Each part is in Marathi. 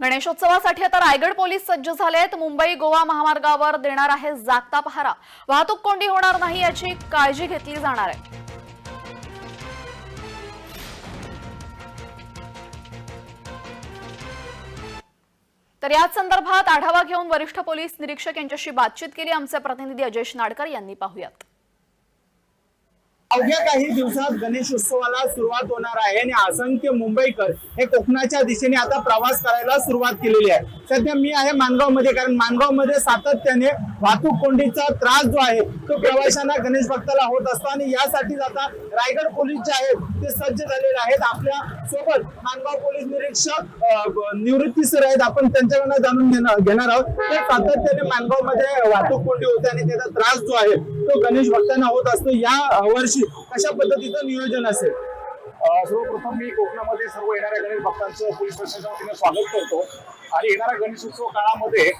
गणेशोत्सवासाठी आता रायगड पोलीस सज्ज झालेत. मुंबई गोवा महामार्गावर देणार आहे जागता पहारा. वाहतूक कोंडी होणार नाही याची काळजी घेतली जाणार आहे. तर याच संदर्भात आढावा घेऊन वरिष्ठ पोलीस निरीक्षक यांच्याशी बातचीत केली. आमचे प्रतिनिधी अजय नाडकर यांनी पाहुयात. अवघ्या काही दिवसात गणेशोत्सवाला सुरुवात होणार आहे आणि असंख्य मुंबईकर हे कोकणाच्या दिशेने आता प्रवास करायला सुरुवात केलेली आहे. सध्या मी आहे माणगावमध्ये कारण माणगावमध्ये सातत्याने वाहतूक कोंडीचा त्रास जो आहे तो प्रवाशांना गणेश भक्ताला होत असतो आणि यासाठीच आता रायगड पोलीस जे आहेत ते सज्ज झालेले आहेत. आपल्यासोबत मानगाव पोलीस निरीक्षक निवृत्ती सर आहेत. आपण त्यांच्याकडनं जाणून घेणार घेणार आहोत. तर सातत्याने माणगावमध्ये वाहतूक कोंडी होते आणि त्याचा त्रास जो आहे तो गणेश भक्तांना होत असतो या वर्षी कशा पद्धतीचं नियोजन असेल? सर्वप्रथम मी कोकणामध्ये सर्व येणाऱ्या गणेश भक्तांचं पोलीस प्रशासनाच्या वतीने स्वागत करतो. आणि येणाऱ्या गणेशोत्सव काळामध्ये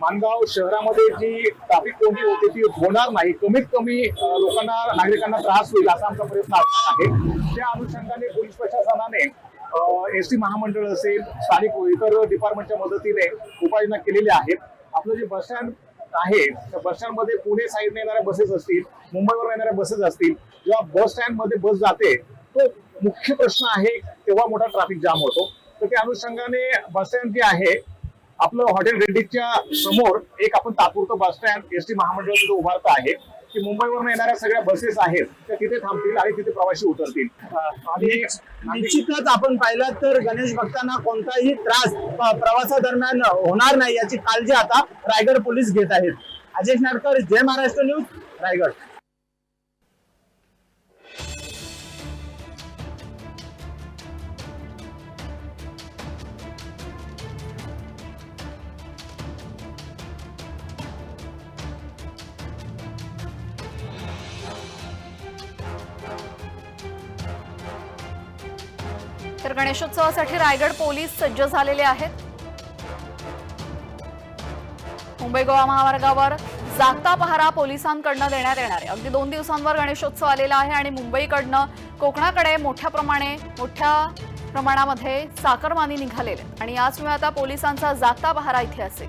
मानगाव शहरामध्ये जी ट्राफिक कोंडी होते ती होणार नाही. कमीत कमी लोकांना नागरिकांना त्रास होईल असा आमचा प्रयत्न असणार आहे. त्या अनुषंगाने पोलीस प्रशासनाने एस टी महामंडळ असेल स्थानिक इतर डिपार्टमेंटच्या मदतीने उपाययोजना केलेल्या आहेत. आपलं जे बस स्टँड आहे तर बस स्टँडमध्ये पुणे साईडने येणाऱ्या बसेस असतील मुंबईवर येणाऱ्या बसेस असतील जेव्हा बस स्टँडमध्ये बस जाते तो मुख्य प्रश्न आहे तेव्हा मोठा ट्रॅफिक जाम होतो. तर त्या अनुषंगाने बस स्टँड जे आहे आपलं हॉटेल रेड्डीच्या समोर एक आपण तात्पुरतं बस स्टँड एस टी महामंडळ तिथं उभारतं आहे. की मुंबईवरून येणाऱ्या सगळ्या बसेस आहेत त्या तिथे थांबतील आणि तिथे प्रवासी उतरतील. आणि निश्चितच आपण पाहिलं तर गणेश भक्तांना कोणताही त्रास प्रवासादरम्यान होणार नाही याची काळजी आता रायगड पोलीस घेत आहेत. अजय नाडकर जय महाराष्ट्र न्यूज रायगड. तर गणेशोत्सवासाठी रायगड पोलीस सज्ज झालेले आहेत. मुंबई गोवा महामार्गावर जागता पहारा पोलिसांकडनं देण्यात येणार आहे. अगदी दोन दिवसांवर गणेशोत्सव आलेला आहे आणि मुंबईकडनं कोकणाकडे मोठ्या प्रमाणे मोठ्या प्रमाणामध्ये चाकरमानी निघालेले आहेत. आणि याचमुळे आता पोलिसांचा जागता पहारा इथे असेल.